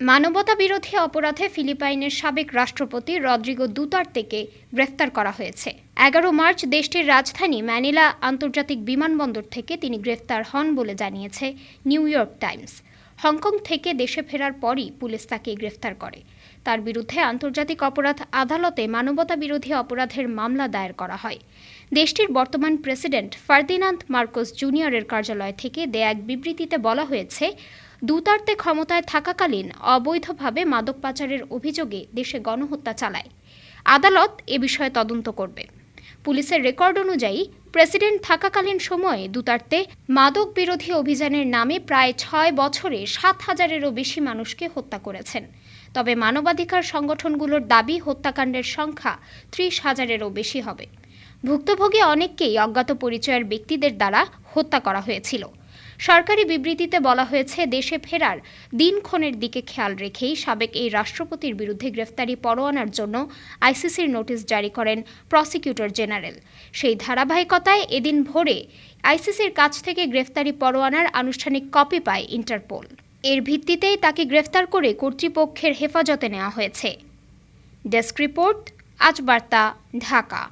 মানবতা বিরোধী অপরাধে ফিলিপাইনের সাবেক রাষ্ট্রপতি রদ্রিগো দুতার্তেকে গ্রেফতার করা হয়েছে। এগারো মার্চ দেশটির রাজধানী ম্যানিলা আন্তর্জাতিক বিমানবন্দর থেকে তিনি গ্রেফতার হন বলে জানিয়েছে নিউ ইয়র্ক টাইমস। হংকং থেকে দেশে ফেরার পরই পুলিশ তাকে গ্রেফতার করে। তার বিরুদ্ধে আন্তর্জাতিক অপরাধ আদালতে মানবতা বিরোধী অপরাধের মামলা দায়ের করা হয়। দেশটির বর্তমান প্রেসিডেন্ট ফার্দিনান্দ মার্কোস জুনিয়রের কার্যালয় থেকে দেয়া এক বিবৃতিতে বলা হয়েছে দুতার্তে ক্ষমতায় থাকাকালীন অবৈধভাবে মাদক পাচারের অভিযোগে দেশে গণহত্যা চালায়। আদালত এ বিষয়ে তদন্ত করবে। পুলিশের রেকর্ড অনুযায়ী প্রেসিডেন্ট থাকাকালীন সময়ে দুতার্তে মাদক বিরোধী অভিযানের নামে প্রায় ছয় বছরে সাত হাজারেরও বেশি মানুষকে হত্যা করেছেন। তবে মানবাধিকার সংগঠনগুলোর দাবি, হত্যাকাণ্ডের সংখ্যা ত্রিশ হাজারেরও বেশি হবে। ভুক্তভোগী অনেককেই অজ্ঞাত পরিচয়ের ব্যক্তিদের দ্বারা হত্যা করা হয়েছিল। সরকারি বিবৃতিতে বলা হয়েছে, দেশে ফেরার দিনক্ষণের দিকে খেয়াল রেখেই সাবেক এই রাষ্ট্রপতির বিরুদ্ধে গ্রেফতারি পরোয়ানার জন্য আইসিসির নোটিশ জারি করেন প্রসিকিউটর জেনারেল। সেই ধারাবাহিকতায় এদিন ভোরে আইসিসির কাছ থেকে গ্রেফতারি পরোয়ানার আনুষ্ঠানিক কপি পায় ইন্টারপোল। এর ভিত্তিতেই তাকে গ্রেফতার করে কর্তৃপক্ষের হেফাজতে নেওয়া হয়েছে। ডেস্ক রিপোর্ট, আজ বার্তা, ঢাকা।